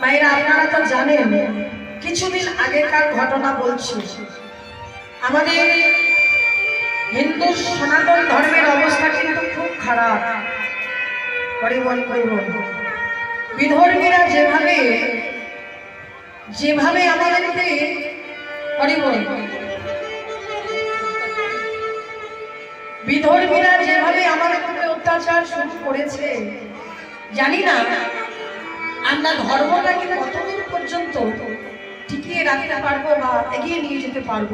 মায়েরা, আপনারা তো জানেন, কিছুদিন আগেকার ঘটনা বলছি। আমাদের হিন্দু সনাতন ধর্মের অবস্থা কিন্তু খুব খারাপ। হরিবল হরিবল বিধর্মীরা যেভাবে যেভাবে আমাদেরকে হরিবল বিধর্মীরা যেভাবে আমাদের উপরে অত্যাচার শুরু করেছে, জানি না আমরা ধর্মটাকে কতদিন পর্যন্ত টিকিয়ে রাখতে পারব বা এগিয়ে নিয়ে যেতে পারব?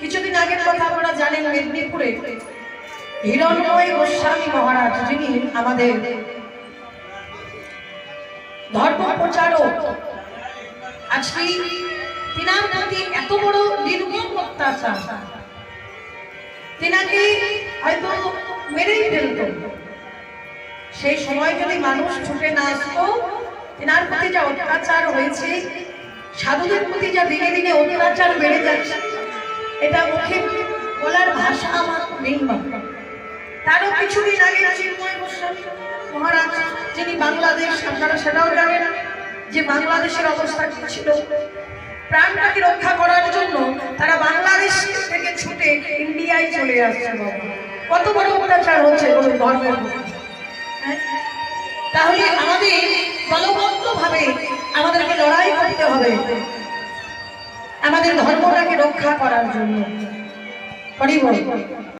কিছুদিন আগের কথা আপনারা জানেন মেদিনীপুরে হিরণময় গোস্বামী মহারাজ, যিনি আমাদের ধর্ম প্রচারক। আজকে তিনার প্রতি এত বড় নির্মম অত্যাচার? তিনাকে হয়তো মেরেই ফেলত। সেই সময় যদি মানুষ ছুটে না আসতো, তিনার প্রতি যা অত্যাচার হয়েছে, সাধুদের প্রতি যা দিনে দিনে অত্যাচার বেড়ে যাচ্ছে, এটা মুখে বলার ভাষা আমার নেই। তারও কিছুদিন আগে মহারাজ, যিনি বাংলাদেশ, আপনারা সেটাও জানেন যে বাংলাদেশের অবস্থা কি ছিল প্রাণটাকে রক্ষা করার জন্য তারা বাংলাদেশ থেকে ছুটে ইন্ডিয়ায় চলে আসছে। কত বড় অত্যাচার হচ্ছে কোনো ধর্মের? তাহলে আমাদের দলবদ্ধ ভাবে আমাদেরকে লড়াই করতে হবে। আমাদের ধর্মটাকে রক্ষা করার জন্য। বল